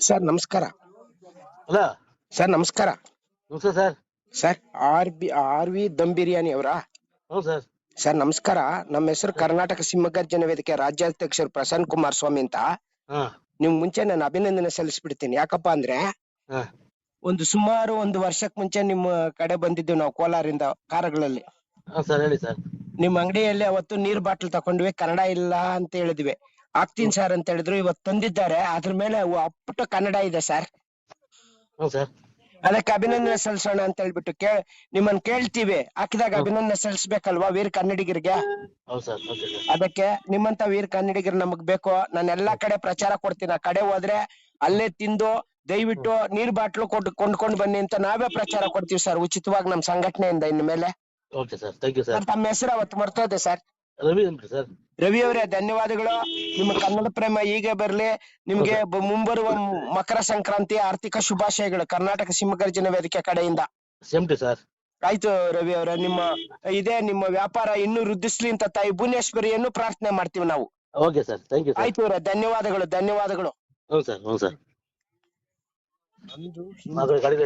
Sir ನಮಸ್ಕಾರ. Hello. Sir ನಮಸ್ಕಾರ. ನಮಸ್ತೆ sir. Sir R B R V dum biryani ಅವರಾ? ಹ್ಞೂ ಸರ್. ಸರ್ ನಮಸ್ಕಾರ. ನಮ್ಮ ಹೆಸರು ಕರ್ನಾಟಕ ಸಿಂಹಗರ್ಜನ ವೇದಿಕೆ ರಾಜ್ಯಾಧ್ಯಕ್ಷರು ಪ್ರಸನ್ನ ಕುಮಾರ್ ಸ್ವಾಮಿ ಅಂತ. ಹಾಂ. ನಿಮ್ ಮುಂಚೆ ನಾನು ಅಭಿನಂದನೆ ಸಲ್ಲಿಸ್ಬಿಡ್ತೀನಿ. ಯಾಕಪ್ಪ ಅಂದ್ರೆ ಹಾಂ. ಒಂದು ಸುಮಾರು ಒಂದು ವರ್ಷಕ್ ಮುಂಚೆ ನಿಮ್ಮ ಕಡೆ ಬಂದಿದ್ದೀವಿ ನಾವು ಕೋಲಾರಿಂದ ಕಾರಗಳಲ್ಲಿ. ಹಾಂ ಸರ್ ಹೇಳಿ ಸರ್. ನಿಮ್ ಅಂಗಡಿಯಲ್ಲಿ ಅವತ್ತು ನೀರ್ ಬಾಟಲ್ ತಕೊಂಡ್ವಿ. ಕನ್ನಡ ಇಲ್ಲ ಅಂತ ಹೇಳಿದ್ವಿ. ಆಗ್ತೀನಿ ಸರ್ ಅಂತ ಹೇಳಿದ್ರು ಇವತ್ ತಂದಿದ್ದಾರೆ. ಅದ್ರ ಮೇಲೆ ಅಪ್ಪಟ ಕನ್ನಡ ಇದೆ ಸರ್ ಅದಕ್ಕೆ ಅಭಿನಂದನೆ ಸಲ್ಲಿಸೋಣ ಅಂತ ಹೇಳ್ಬಿಟ್ಟು ಕೇಳ ನಿಮ್ಮನ್ನ ಕೇಳ್ತೀವಿ. ಹಾಕಿದಾಗ ಅಭಿನಂದನೆ ಸಲ್ಲಿಸ್ಬೇಕಲ್ವಾ ವೀರ್ ಕನ್ನಡಿಗರಿಗೆ? ಅದಕ್ಕೆ ನಿಮ್ಮಂತ ವೀರ್ ಕನ್ನಡಿಗರು ನಮಗ್ ಬೇಕು. ನಾನು ಎಲ್ಲಾ ಕಡೆ ಪ್ರಚಾರ ಕೊಡ್ತೀನಿ. ಆ ಕಡೆ ಹೋದ್ರೆ ಅಲ್ಲೇ ತಿಂದು ದಯವಿಟ್ಟು ನೀರ್ ಬಾಟ್ಲು ಕೊಟ್ಟು ಕೊಂಡ್ಕೊಂಡ್ ಬನ್ನಿ ಅಂತ ನಾವೇ ಪ್ರಚಾರ ಕೊಡ್ತೀವಿ ಸರ್ ಉಚಿತವಾಗಿ ನಮ್ ಸಂಘಟನೆಯಿಂದ ಇನ್ ಮೇಲೆ ತಮ್ಮ ಹೆಸರು ಅವತ್ತು ಮರ್ತೋದೆ ಸರ್ ರವಿ ಸರ್. ರವಿ ಅವರೇ ಧನ್ಯವಾದಗಳು. ನಿಮ್ಮ ಕನ್ನಡ ಪ್ರೇಮ ಹೀಗೆ ಬರ್ಲಿ. ನಿಮ್ಗೆ ಬ- ಮುಂಬರುವ ಮ್- ಮಕರ ಸಂಕ್ರಾಂತಿ ಆರ್ಥಿಕ ಶುಭಾಶಯಗಳು ಕರ್ನಾಟಕ ಸಿಂಹಗರ್ಜನ ವೇದಿಕೆ ಕಡೆಯಿಂದ. ಸೇಮ್ ಟು ಸರ್ ಆಯ್ತು ರವಿ ಅವರೇ ನಿಮ್ಮ ಇದೇ ನಿಮ್ಮ ವ್ಯಾಪಾರ ಇನ್ನೂ ವೃದ್ಧಿಸ್ಲಿ ಅಂತ ತಾಯಿ ಭುವನೇಶ್ವರಿಯನ್ನು ಪ್ರಾರ್ಥನೆ ಮಾಡ್ತೀವಿ ನಾವು. Okay sir thank you sir ಆಯ್ತು ಅವರ ಧನ್ಯವಾದಗಳು ಧನ್ಯವಾದಗಳು. ಹ್ಞೂ ಸರ್ ಹ್ಞೂ ಸರ್ ಗಾಡಿ